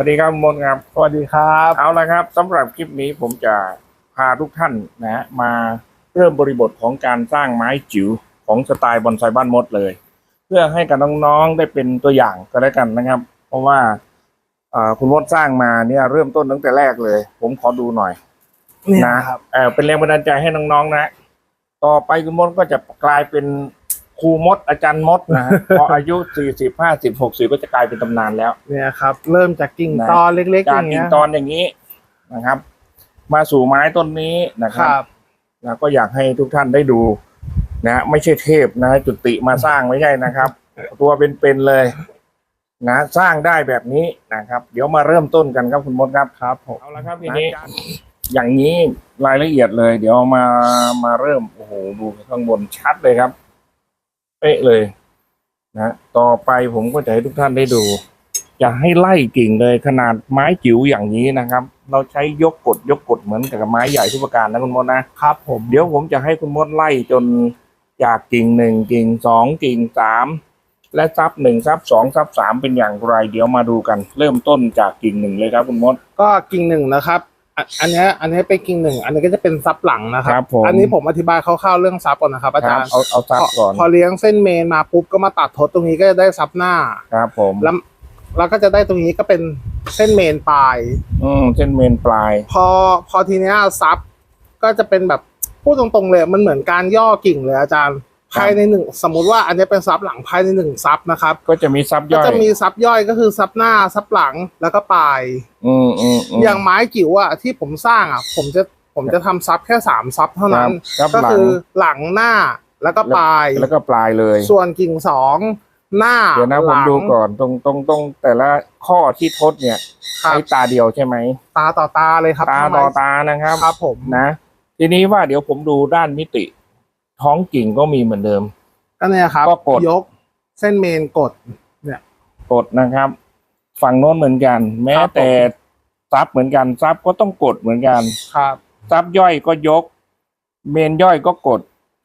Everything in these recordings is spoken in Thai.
วัสดีครับคุณมนต์ครับสวัสดีครับ เอาละครับสำหรับคลิปนี้ผมจะพาทุกท่านนะฮะมาเริ่มบริบทของการสร้างไม้จิ๋วของสไตล์บอนไซบ้านมดเลย เพื่อให้กับน้องๆได้เป็นตัวอย่างก็แล้วกันนะครับ เพราะว่าเอ่อคุณมดสร้างมาเนี่ยเริ่มต้นตั้งแต่แรกเลย ผมขอดูหน่อยนี่นะนะครับเออเป็นแรงบันดาลใจให้น้องๆนะ ต่อไปคุณมดก็จะกลายเป็น ครูมดอาจารย์มดนะฮะ พออายุสี่สิบห้าสิบหกสิบก็จะกลายเป็นตำนานแล้ว เนี่ยครับ เริ่มจากกิ่งนะตอนเล็กๆอจากย่างกิ่เงี้งยตอนอย่างนี้นะครับ มาสู่ไม้ต้นนี้นะคครับรับนะก็อยากให้ทุกท่านได้ดูนะไม่ใช่เทพนะจุติมาสร้างไม่ใช่นะครับ ตัวเป็นๆเลยนะสร้างได้แบบนี้นะครับ เดี๋ยวมาเริ่มต้นกันครับคุณมดครับครับผมเอาละครับทีนี้ อย่างนี้รายละเอียดเลย เดี๋ยวมามาเริ่มโอ้โหดูข้างบนชัดเลยครับ เป๊ะเลยนะต่อไปผมก็จะให้ทุกท่านได้ดูจะให้ไล่กิ่งเลยขนาดไม้จิ๋วอย่างนี้นะครับ เราใช้ยกกดยกกดเหมือนกับไม้ใหญ่ทุกประการนะคุณมดนะครับผมเดี๋ยวผมจะให้คุณมดไล่จนจากกิ่งหนึ่งกิ่งสองกิ่งสามและซับหนึ่งซับสองซับสามเป็นอย่างไร เดี๋ยวมาดูกัน เริ่มต้นจากกิ่งหนึ่งเลยครับคุณมด ก็กิ่งหนึ่งนะครับ อะอันเนี้ยอันเนี้ยเป็นกิ่งหนึ่ง อันนี้ก็จะเป็นซับหลังนะคครัรับผม อันนี้ผมอธิบายคร่าวๆเรื่องซับก่อนนะครับอาจารย์เอาเอาซับพอก่อนพอเลี้ยงเส้นเมนมาปุ๊บก็มาตัดทดตรงนี้ก็จะได้ซับหน้า ครับผมแล้วแล้วก็จะได้ตรงนี้ก็เป็นเส้นเมนปลาย อืมเส้นเมนปลาย พอพอทีเนี้ยซับก็จะเป็นแบบพูดตรงๆเลยมันเหมือนการย่อกิ่งเลยอาจารย์ ภายในหนึ่งสมมุติว่าอันนี้เป็นซับหลังภายในหนึ่งซับนะครับ ก็จะมีซับก็ย่อยจะมีซับย่อยก็คือซับหน้าซับหลังแล้วก็ปลายอืมอืมมอย่างไม้จิ๋วอะที่ผมสร้างอะผมจะผมจะทำซับแค่สามซับเท่านั้นครับซัก็บหลังคือหลังหน้าแล้วก็ปลายแล้วก็ปลายเลย ส่วนกิ่งสองหน้าเดี๋ยวนะหผมลังดูก่อนตรงตรงตรงแต่ละข้อที่ทดเนี่ยครัใช้บตาเดียวใช่ไหมตาต่อตาเลยครับ ตาต่อตานะครับครับผมนะ ทีนี้ว่าเดี๋ยวผมดูด้านมิติ ท้องกิ่งก็มีเหมือนเดิม ก็เนี่ยครับก็กด ยกเส้นเมนกดกดนะครับ ฝั่งโน้นเหมือนกัน แม้ครับผม แต่ซับเหมือนกันซับก็ต้องกดเหมือนกันครับ ซับย่อยก็ยก เมนย่อยก็กด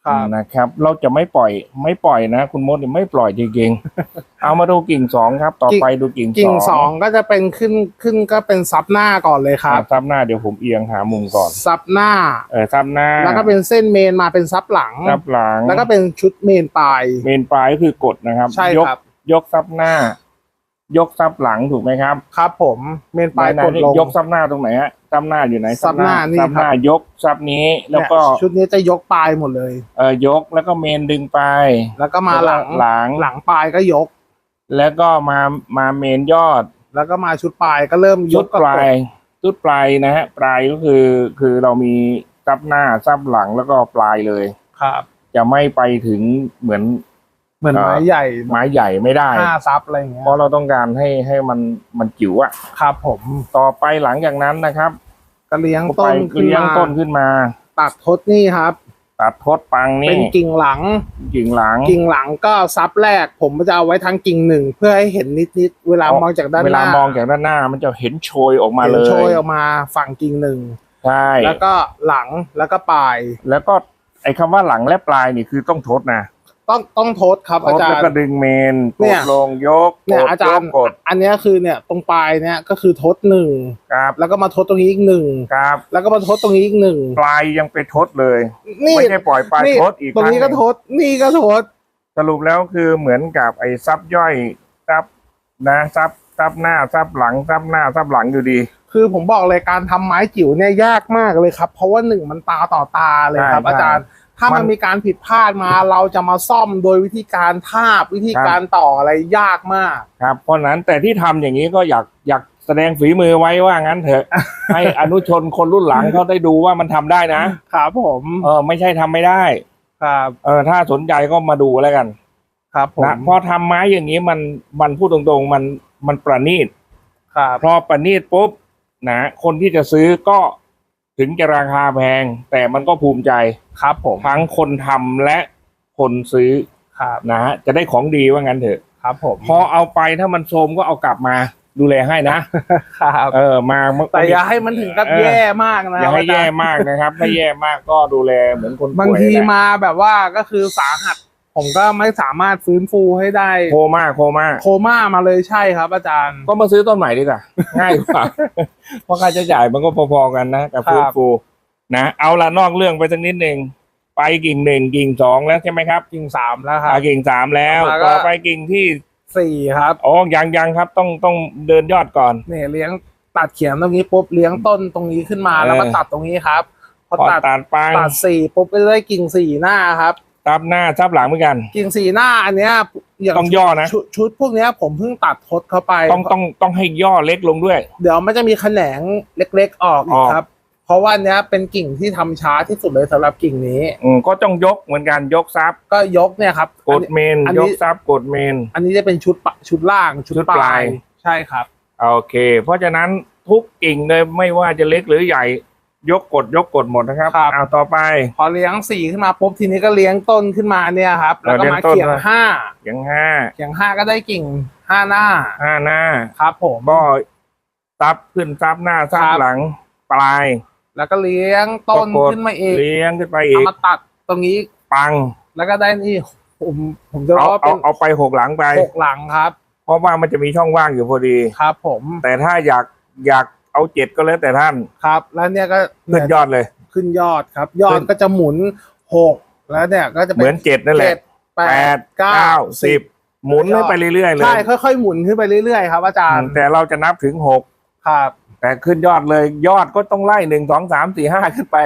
ครับนะครับ เราจะไม่ปล่อยไม่ปล่อยนะ คุณมดเนี่ยไม่ปล่อยจริงๆ เอามาดูกิ่งสองครับ ต่อไปดูกิ่งกิ่งสองก็จะเป็นขึ้นขึ้นก็เป็นซับหน้าก่อนเลยครับซับหน้าเดี๋ยวผมเอียงหามุมก่อนซับหน้าเออซับหน้า แล้วก็เป็นเส้นเมนมาเป็นซับหลังซับหลัง แล้วก็เป็นชุดเมนปลาย เมนปลายก็คือกดนะครับใช่ยกครับยกซับหน้า ยกซับหลังถูกไหมครับครับ ผมเมนปลายไหนกดๆลงยกซับหน้าตรงไหนฮะซับหน้าอยู่ไหนซับหน้านี่ซับหน้าครับยกซับนี้แล้วก็เนี่ยชุดนี้จะยกปลายหมดเลยเอ่อยกแล้วก็เมนดึงไป แล้วก็มาหลังหลังหลังปลายก็ยก แล้วก็มามาเมนยอด แล้วก็มาชุดปลายก็เริ่มยชุกดกับปลายชุดปลายนะฮะปลายก็คือคือเรามีซับหน้าซับหลังแล้วก็ปลายเลยครับ จะไม่ไปถึงเหมือน เหมือนเอ่อไม้ใหญ่ไม้ใหญ่ไม่ได้ห้าซับอะไรอย่างเงี้ยเพราะเราต้องการให้ให้มันมันจิ๋วอะครับผมต่อไปหลังจากนั้นนะครับ ก็เลี้ยงก็ต้ไปนขึ้นเลี้ยงมาต้นขึ้นมา ตัดทดนี่ครับ ตัดทดปังเป็นี่นกิ่งหลัง กิ่งหลัง กิ่งหลังก็ซับแรก ผมจะเอาไว้ทั้งกิ่งหนึ่งเพื่อให้เห็นนิดๆเวลามองจากด้านเวหลาน้ามองจากด้านหน้า มันจะเห็นโชยออกมาเห็นเลยโชยออกมาฝั่งกิ่งหนึ่งใช่แล้วก็หลังแล้วก็ปลาย แล้วก็ไอ้คำว่าหลังและปลายนี่คือต้องทดนะ ต้องต้องทดครับทอาดจารแล้วย์ก็ดึงเมนกเนี่ดยลงยกเนี่ยกดอาจารย์ยกกดอันเนี้ยคือเนี่ยตรงปลายเนี่ยก็คือทดหนึ่งครับ แล้วก็มาทดตรงนี้อีกหนึ่งครับ แล้วก็มาทดตรงนี้อีกหนึ่งปลายยังไปทดเลยนี่ไม่ใช่ปล่อยปลายนี่ทดอีกตรงนี้ก็คทงหดนี่ก็ทดสรุปแล้วคือเหมือนกับไอ้ซับย่อยซับนะซับซับหน้าซับหลังซับหน้าซับหลังอยู่ดี คือผมบอกเลยการทำไม้จิ๋วเนี่ยยากมากเลยครับ เพราะว่าหนึ่งมันตาต่อตาเลยครับใช่อาจารย์ ถ้ามันมันมีการผิดพลาดมาเราจะมาซ่อมโดยวิธีการทาบวิธีการต่ออะไรยากมาก ครับเพราะฉะนั้นแต่ที่ทำอย่างนี้ก็อยากอยากแสดงฝีมือไว้ว่างั้นเถอะ ให้อนุชนคนรุ่นหลังเขาได้ดูว่ามันทำได้นะครับผมเออไม่ใช่ทำไม่ได้ ครับเออถ้าสนใจก็มาดูแล้วกัน ครับผมนะพอทำไม้อย่างนี้มันมันพูดตรงๆมันมันประณีตครับพอประณีตปุ๊บนะคนที่จะซื้อก็ ถึงจะราคาแพง แต่มันก็ภูมิใจครับผมทั้งคนทำและคนซื้อครับนะฮะจะได้ของดีว่างั้นเถอะ ครับผมพอเอาไปถ้ามันโทรมก็เอากลับมาดูแลให้นะ ครับเออมาแต่อย่าให้มันถึงกับเออแย่มากนะอย่าให้จรแย่มากนะครับ ถ้าแย่มากก็ดูแลเหมือนคนป่วยบางทีนะ มาแบบว่าก็คือสาหัส ผมก็ไม่สามารถฟื้นฟูให้ได้ โคม่าโคม่าโคม่ามาเลยใช่ครับ อาจารย์ ก็มาซื้อต้นใหม่ดีกว่าง่ายกว่า เพราะค่าใช้จ่ายมันก็พอๆกันนะกับครับฟื้นฟูนะเอาละนอกเรื่องไปสักนิดหนึ่งไปกิ่งหนึ่งกิ่งสองแล้วใช่ไหมครับกิ่งสามแล้วครับอ่ากิ่งสามแล้วแล้วก็ต่อไปกิ่งที่สี่ครับอ๋อยังยังครับ ต้องต้องเดินยอดก่อนเนี่ยเลี้ยงตัดเขียงตรงนี้ปุ๊บเลี้ยงต้นตรงนี้ขึ้นมาเออแล้วก็ตัดตรงนี้ครับพอพอตัดตัดไปตัดสี่ปุ๊บก็จะได้กิ่งสี่หน้าครับ ทับหน้าทับหลังเหมือนกัน กิ่งสี่หน้าอันเนี้ยอย่างต้องย่อนะ ชุดชุดพวกเนี้ยผมเพิ่งตัดทดเข้าไป ต้องต้องต้องให้ย่อเล็กลงด้วย เดี๋ยวมันจะมีแขนงเล็กๆออกอีอกอกครับ เพราะว่าอันเนี้ยเป็นกิ่งที่ทำช้าที่สุดเลยสำหรับกิ่งนี้อืมก็ต้องยกเหมือนกันยกซับก็ยกเนี่ยครับกดเมนอันยนี้กซับกดเมน อันนี้จะเป็นชุดปะชุดล่างชุดชุดปปลาลายยใช่ครับ โอเค เพราะฉะนั้นทุกกิ่งเลยไม่ว่าจะเล็กหรือใหญ่ ยกกดยกกดหมดนะครับครับ เอาต่อไป พอเลี้ยงสี่ขึ้นมาปุ๊บทีนี้ก็เลี้ยงต้นขึ้นมาเนี่ยครับ แล้วก็เออเลี้ยงมาต้นเขียงด้วยห้าอย่างห้าเขียงห้าก็ได้กิ่งห้าหน้าห้าหน้าครับผมก็ซับขึ้นซับหน้าซับครับ หลังปลายแล้วก็เลี้ยงต้นก็กดขึ้นมาเองเลี้ยงขึ้นไปอีเอากมาตัดตรงนี้ปังแล้วก็ได้นี่ผมผมจะเอาว่าเอาเป็นเอาไปหกหลังไป หกหลังครับ เพราะว่ามันจะมีช่องว่างอยู่พอดี ครับผมแต่ถ้าอยากอยาก เอาเจ็ดก็แล้วแต่ท่านครับ แล้วเนี่ยก็ขึ้นยอดเลย ขึ้นยอดครับ ยอขึ้ดนก็จะหมุนหกแล้วเนี่ยก็จะเหมือนเจ็ดนั่นแหละเจ็ดแปแปดดเก้าเก้าสิบหมุนให้ไปเรื่อยๆเลยใช่ค่อยๆหมุนขึ้นไปเรื่อยๆครับอาจารย์แต่เราจะนับถึงหกครับ แต่ขึ้นยอดเลยยอดก็ต้องไล่หนึ่งสองสามสี่ห้าขึ้นไป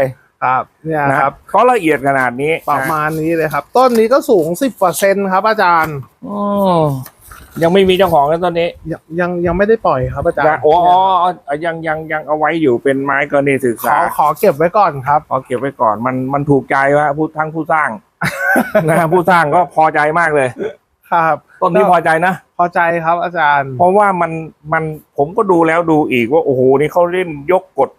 ครับเนี่ยนะครับเขาละเอียดขนาดนี้ประมาณนี้เลยครับ ต้นนี้ก็สูงสิบกว่าเซนครับอาจารย์อืม ยังไม่มีเจ้าของแล้วตอนนี้ยังยังยังไม่ได้ปล่อยครับอาจารยังย์โอ้อ๋ออ๋อยังยังยังเอาไว้อยู่เป็นไม้กรณีศึกขษาอขอเก็บไว้ก่อนครับ เอาเก็บไว้ก่อนมันมันถูกใจว่าผู้ทั้งผู้สร้าง นะผู้สร้างก็พอใจมากเลยครับต้นนี้พอใจนะ พอใจครับอาจารย์ เพราะว่ามันมันผมก็ดูแล้วดูอีกว่าโอ้โหนี่เขาเล่นยกกด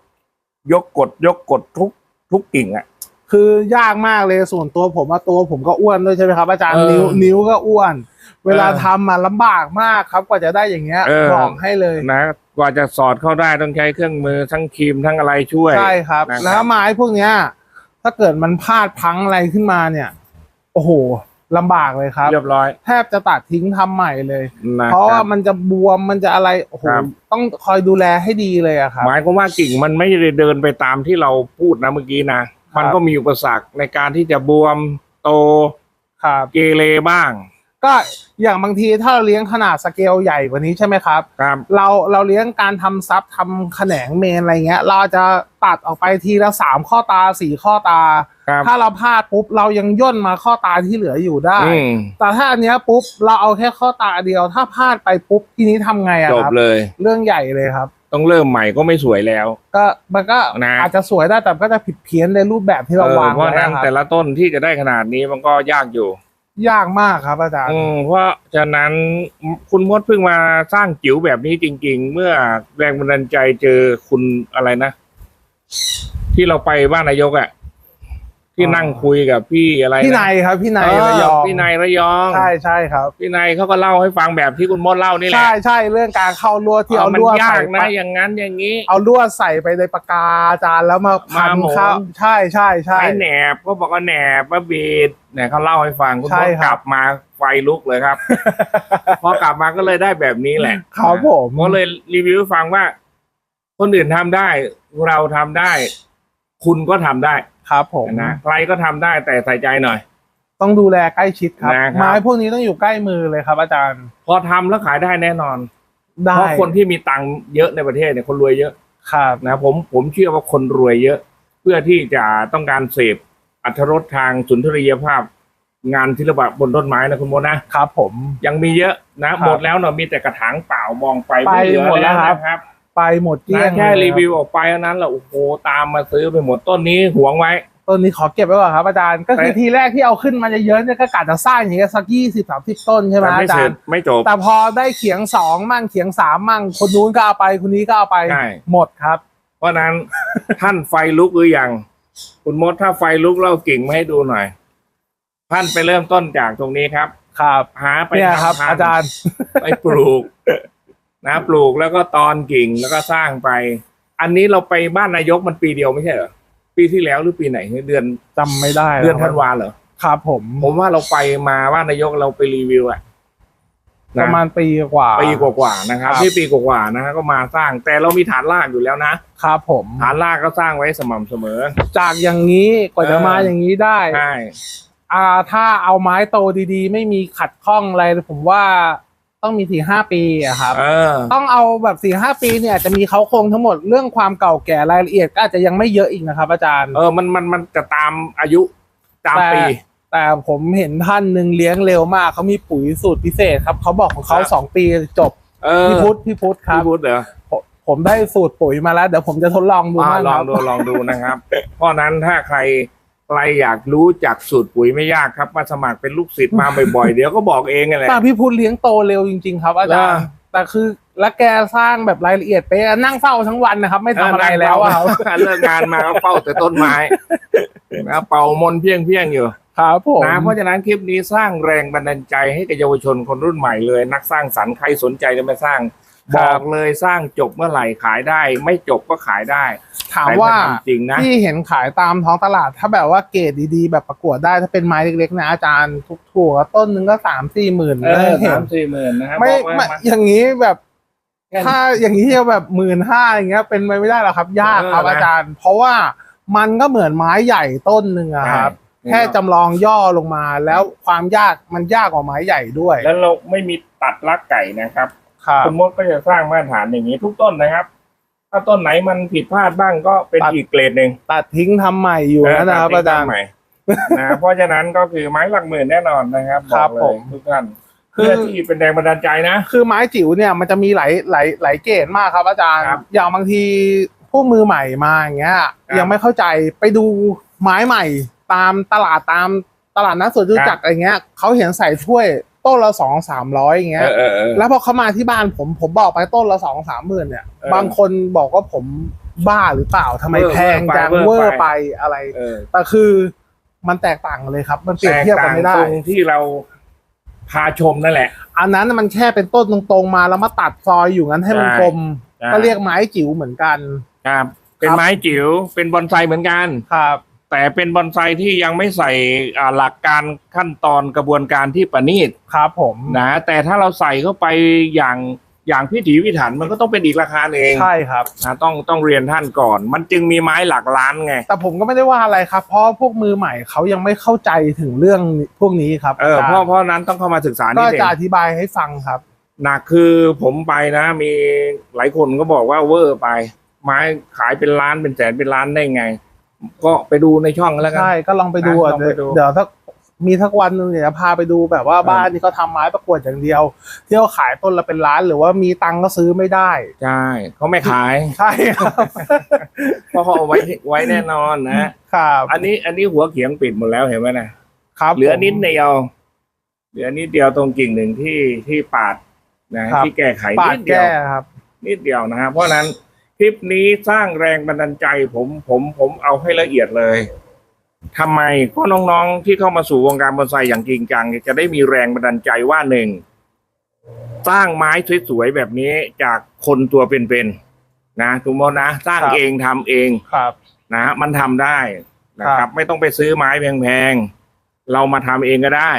ยกกด ยกกดทุกทุกกิ่งอะ คือยากมากเลยส่วนตัวผมอะตัวผมก็อ้วนด้วยใช่ไหมครับอาจารย์เออนิ้วนิ้วก็อ้วน เวลาเออทำมาลำบากมากครับกว่าจะได้อย่างเงี้ยเออ บอกให้เลย นะกว่าจะสอดเข้าได้ต้องใช้เครื่องมือทั้งครีมทั้งอะไรช่วย ใช่ครับ นะครับ แล้วไม้พวกเนี้ย ถ้าเกิดมันพลาดพลังอะไรขึ้นมาเนี่ย โอ้โหลำบากเลยครับ เรียบร้อยแทบจะตัดทิ้งทำใหม่เลย นะเพราะคว่ารับ มันจะบวมมันจะอะไรโอ้โหครับ ต้องคอยดูแลให้ดีเลยอะครับ หมายความว่ากิ่งมันไม่ได้เดินไปตามที่เราพูดนะเมื่อกี้นะ มันก็มีอุปสรรคในการที่จะบวมโตครับเกเรบ้าง ก็อย่างบางทีถ้าเราเลี้ยงขนาดสเกลใหญ่กว่านี้ใช่ไหมครับ ครับ เราเราเลี้ยงการทำซับทำแขนงเมนอะไรเงี้ย เราจะตัดออกไปทีละสามข้อตาสี่ข้อตา ครับถ้าเราพลาดปุ๊บเรายังย่นมาข้อตาที่เหลืออยู่ได้ อืมแต่ถ้าอันเนี้ยปุ๊บเราเอาแค่ข้อตาเดียว ถ้าพลาดไปปุ๊บทีนี้ทำไงอะจคบรับ เลย เรื่องใหญ่เลยครับ ต้องเริ่มใหม่ก็ไม่สวยแล้ว ก็มันก็นะ อาจจะสวยได้แต่ก็จะผิดเพี้ยนในรูปแบบที่เราเออวางเพราะไว้ฉะนั้นอะคแต่รับละต้นที่จะได้ขนาดนี้มันก็ยากอยู่ ยากมากครับอาจารย์ อืมเพราะฉะนั้นคุณมดเพิ่งมาสร้างจิ๋วแบบนี้จริง ๆ เมื่อแรงบันดาลใจเจอคุณอะไรนะ ที่เราไปบ้านนายกอะ่ะ ที่นั่งคุยกับพี่อะไระพี่นายครับ พี่นายเออระยองพี่นายระยองใช่ใช่ครับ พี่นายเขาก็เล่าให้ฟังแบบที่คุณมดเล่านี่แหละใช่ใช่เรื่องการเข้าลวดที่เอามันลวดยาใส่กไปนะอย่างนั้นอย่างนี้ เอาลวดใส่ไปในปากกาอาจารย์แล้วมาพันมาหมุนเข้าใช่ใช่ใช่ใช้แหนบก็บอกว่าแหนบว่าบีดเนี่ยเขาเล่าให้ฟังคุณใช่มดครับกลับมาไฟลุกเลยครับพอกลับมาก็เลยได้แบบนี้แหละครับผมก็เลยรีวิวให้ฟังว่า คนอื่นทำได้ เราทำได้ คุณก็ทำได้ ครับผมนะใครก็ทำได้แต่ใส่ใจหน่อย ต้องดูแลใกล้ชิดครับนะครับ ไม้พวกนี้ต้องอยู่ใกล้มือเลยครับ อาจารย์ พอทำแล้วขายได้แน่นอนได้เพราะคนที่มีตังค์เยอะในประเทศเนี่ยคนรวยเยอะครับนะผมผมเชื่อว่าคนรวยเยอะ เพื่อที่จะต้องการเสพอัธรสทางสุนทรียภาพ งานศิลปะบนต้นไม้นะคุณโมดนะครับผมยังมีเยอะนะครับหมดแล้วเนาะมีแต่กระถางเปล่ามองไปไปไม่เหลือหมดแล้วครับนะครับ ไปหมดเกลี้ยนะงแค่เลยรีวิวออกไปเท่านั้นแหละโอ้โหตามมาซื้อไปหมดต้นนี้หวงไว้ ต้นนี้ขอเก็บไว้ก่อนครับอาจารย์ก็คือแต่ทีแรกที่เอาขึ้นมาเยอะๆเนี่ยก็กะจะสร้างอย่างเงี้ยสักยี่สิบสามสิบต้นใช่ไหมแต่ไม่อาจาเสร็รจย์ไม่จบแต่พอได้เขียงสองมั่งเขียงสามมั่งคนนู้นก็เอาไปคนนี้ก็เอาไปใช่หมดครับ เพราะฉะนั้นท่านไฟลุกหรือยังคุณมดถ้าไฟลุกเล่ากิ่งมาให้ดูหน่อย ท่านไปเริ่มต้นจากตรงนี้ครับครับหาไปเนี่ยครับทำพันธุ์อาจารย์ไปปลูก นะปลูกแล้วก็ตอนกิ่งแล้วก็สร้างไป อันนี้เราไปบ้านนายกมันปีเดียวไม่ใช่เหรอปีที่แล้วหรือปีไหนเดือนจำไม่ได้เดือนแล้วธันวาเหรอครับผมผมว่าเราไปมาว่านายกเราไปรีวิวอะปนะระมาณปีกว่า ปีกว่าๆนะครับครับ ที่ปีกว่าๆนะฮะก็มาสร้างแต่เรามีฐานรากอยู่แล้วนะครับผม ฐานรากก็สร้างไว้สม่ำเสมอ จากอย่างนี้กว่าจะเออ มาอย่างนี้ได้ ใช่อ่าถ้าเอาไม้โตดีๆ ไม่มีขัดข้องอะไรผมว่า ต้องมีสี่ห้าปีอะครับ เออ ต้องเอาแบบสี่ห้าปีเนี่ยอาจจะมีเขาโครงทั้งหมดเรื่องความเก่าแก่รายละเอียดก็อาจจะยังไม่เยอะอีกนะครับ อาจารย์ เออ มันมันมันจะตามอายุตามแต่ปี แต่ผมเห็นท่านหนึ่งเลี้ยงเร็วมากเขามีปุ๋ยสูตรพิเศษครับเขาบอกของเขาครับ สองปีจบเออพี่พุทธพี่พุทธครัพี่บพูดเหรอผมผมได้สูตรปุ๋ยมาแล้ว เดี๋ยวผมจะทดลองดูอ่าบ้างลคองรับ ดูลองดูนะครับ เพราะนั้นถ้าใคร ใครอยากรู้จักสูตรปุ๋ยไม่ยากครับมาสมัครเป็นลูกศิษย์มาบ่อยๆ เดี๋ยวก็บอกเองนั่นแหละแต่พี่พุทธเลี้ยงโตเร็วจริง ๆ ครับอาจารย์เหรอแต่คือแล้วแกสร้างแบบรายละเอียดไปะนั่งเฝ้าทั้งวันนะครับ ไม่ทำอะไรแล้วอะครับเลิกงานมาก็เฝ้าแต่ต้นไม้นะเป่ามนต์เพียงเพียงๆอยู่ครับผมนะเพราะฉะนั้นคลิปนี้สร้างแรงบันดาลใจให้กับเยาวชนคนรุ่นใหม่เลย นักสร้างสรรค์ใครสนใจจะมาสร้าง บอกเลยสร้างจบเมื่อไหร่ขายได้ ไม่จบก็ขายได้ถามว่าแต่ไม่ทำจริงนะที่เห็นขายตามท้องตลาด ถ้าแบบว่าเกรดดีๆ แบบประกวดได้ถ้าเป็นไม้เล็กๆนะอาจารย์ทุกถั่วต้นหนึงก็สามสี่หมื่นเออเห็สานมสี่หมื่นนะครับไม่บอกไว้ไม่มาอย่างนี้แบบแค่นี้ถ้าอย่างนี้จะแบบหมื่นห้าอย่างเงี้ย เป็นไปไม่ได้หรอกครับ ยากครับเออนะอาจารย์ เพราะว่ามันก็เหมือนไม้ใหญ่ต้นหนึ่งอะครับใช่แค่จำลองย่อลงมาแล้วความยากมันยากกว่าไม้ใหญ่ด้วย แล้วเราไม่มีตัดลักไก่นะครับ ครับสมมติก็จะสร้างมาตรฐานอย่างนี้ทุกต้นนะครับ ถ้าต้นไหนมันผิดพลาดบ้างก็เป็นตัดอีกเกรดหนึ่งตัดทิ้งทำใหม่อยู่นะนะครับอาจารย์ใหม่นะเพราะฉะนั้นก็คือไม้หลักหมื่นแน่นอนนะครับครับอกเลยผมทุกท่านคือเพื่อที่เป็นแรงบันดาลใจนะ คือไม้จิ๋วเนี่ยมันจะมีหลายหลายหลายเกรดมากครับ อาจารย์ครับอย่างบางทีผู้มือใหม่มาอย่างเงี้ยครับยังไม่เข้าใจไปดูไม้ใหม่ ตามตลาดตามตลาดนัดสวนจตุจักรอะไรเงี้ยเขาเห็นใส่ถ้วย ต้นละสองสามร้อยอย่างเงี้เอยอเออเออ แล้วพอเขามาที่บ้านผมผมบอกไปต้นละสองสามหมื่นเนี่ย เออบางคนบอกว่าผมบ้าหรือเปล่าทำไมเวอร์แพงจังเวเวออร์ร์ไปไปอะไร เออแต่คือมันแตกต่างกันเลยครับ มันเปรียบเทียบกันไม่ได้ แตกต่างตรงที่เราพาชมนั่นแหละ อันนั้นน่ะมันแค่เป็นต้นตรงๆมาแล้วมาตัดซอยอยู่งั้นให้มันใช่ กลมใช่ก็เรียกไม้จิ๋วเหมือนกัน ครับ เป็นครับไม้จิ๋วเป็นบอนไซเหมือนกัน ครับ แต่เป็นบอนไซที่ยังไม่ใส่อ่าหลักการขั้นตอนกระบวนการที่ประณีตครับผมนะ แต่ถ้าเราใส่เข้าไปอย่างอย่างพิถีพิถันมันก็ต้องเป็นอีกราคาเองใช่ครับ นะต้องต้องเรียนท่านก่อน มันจึงมีไม้หลักล้านไง แต่ผมก็ไม่ได้ว่าอะไรครับ เพราะพวกมือใหม่เขายังไม่เข้าใจถึงเรื่องพวกนี้ครับเออเพราะเพราะนั้นต้องเข้ามาศึกษาก็นิดเองจะอธิบายให้ฟังครับ หนักคือผมไปนะ มีหลายคนก็บอกว่าเวอร์ไป ไม้ขายเป็นล้านเป็นแสนเป็นล้านได้ไง ก็ไปดูในช่องแล้วกัน ใช่ก็ลองไปดูอะลองไปดู เดี๋ยวถ้ามีทักวันหนึงเนี่ยจะพาไปดูแบบว่าเออบ้านที่เขาทำไม้ประกวดอย่างเดียว ที่เขาขายต้นละเป็นล้านหรือว่ามีตังค์ก็ซื้อไม่ได้ ใช่เขาไม่ขายใช่ครับเพราะเขาเอาไว้ไว้แน่นอนนะครับอันนี้อันนี้หัวเขียงปิดหมดแล้วเห็นไหมนะครับเหลือผมนิดเดียวเหลือนิดเดียวตรงกิ่งหนึ่งที่ที่ปาดนะครับที่แก้ไขปานิดดเดียวแก้ครับ นิดเดียวนะฮะเพราะฉะนั้น คลิปนี้สร้างแรงบันดาลใจผมผมผมเอาให้ละเอียดเลยทำไมก็น้องๆที่เข้ามาสู่วงการบอนไซอย่างจริงจังเนี่ยจะได้มีแรงบันดาลใจว่าหนึ่งสร้างไม้สวยๆแบบนี้จากคนตัวเป็นๆนะทุกคนนะสร้างครับเองทำเองครับนะมันทำได้นะคครัรับบไม่ต้องไปซื้อไม้แพงๆเรามาทำเองก็ได้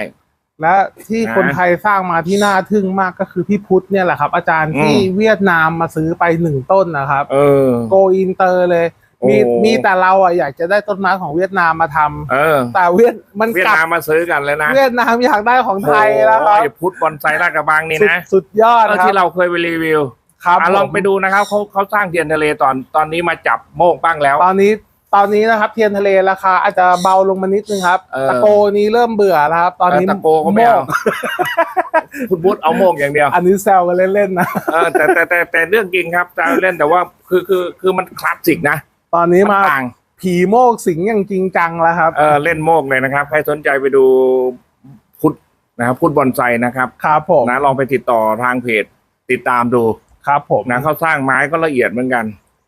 และที่นะคนไทยสร้างมาที่น่าทึ่งมากก็คือพี่พุทธเนี่ยแหละครับ อาจารย์อืมที่เวียดนามมาซื้อไปหนึ่งต้นนะครับเออโกอินเตอร์เลยโอ้มีมีแต่เราอะอยากจะได้ต้นไม้ของเวียดนามมาทำเออ แต่เวียดมันเวียดกลับนามมาซื้อกันเลยนะ เวียดนามอยากได้ของไทยแล้วครับโอ้ยพุทธบอนไซลาดกระบังนี่สุดนะสุดยอดเออครับที่เราเคยไปรีวิวครับอะลองผมไปดูนะครับเขาเขาสร้างเทียนทะเลตอนตอนนี้มาจับโมกบ้างแล้ว ตอนนี้ ตอนนี้นะครับเทียนทะเลราคาอาจจะเบาลงมานิดนึงครับเออ ตะโกนี้เริ่มเบื่อแล้วครับ ตอนนี้เตะโกก็ไม่เอาโกคุณพุทธเอาโมกอย่างเดียวอันนี้แซวกันเล่นๆนะเออแต่แต่แต่แต่เรื่องจริงครับจะเล่นแต่ว่าคือคือคือมันคลาสสิกนะตอนนี้มันมาต่างผีโมกสิงอย่างจริงจังแล้วครับ เออเล่นโมกเลยนะครับ ใครสนใจไปดูพุทธนะครับพุทธบอนไซนะครับครับผมนะลองไปติดต่อทางเพจติดตามดูครับผมนะเขาสร้างไม้ก็ละเอียดเหมือนกัน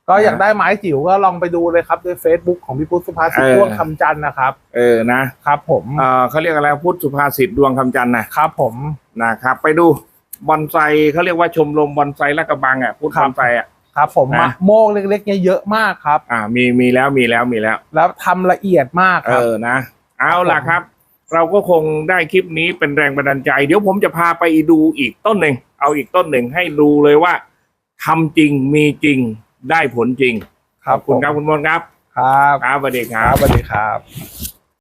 ก็อยากได้ไม้จิ๋วก็ลองไปดูเลยครับด้วย Facebook ของพี่พุทธสุภาษิตเออ พ่วงคำจันทร์นะครับ เออนะครับผมเออเขาเรียกอะไรพุทธสุภาษิตดวงคำจันทร์นะครับผม นะครับ ไปดูบอนไซเขาเรียกว่าชมรมบอนไซลาดกระบังอะพุทธบอนไซอะ ครับผมนะ มะโมกเล็กๆเนี่ยเยอะมากครับ อ่ามีมีแล้วมีแล้วมีแล้ว แล้วทำละเอียดมากเอครับ อนะ เอาล่ะครับ เราก็คงได้คลิปนี้เป็นแรงบันดาลใจ เดี๋ยวผมจะพาไปดูอีกต้นหนึ่ง เอาอีกต้นหนึ่งให้ดูเลยว่าทำจริงมีจริง ได้ผลจริงขอบคุณครับคุณมนต์ครับ ครับครับสวัสดีคครัรับ บสวัสดีครับ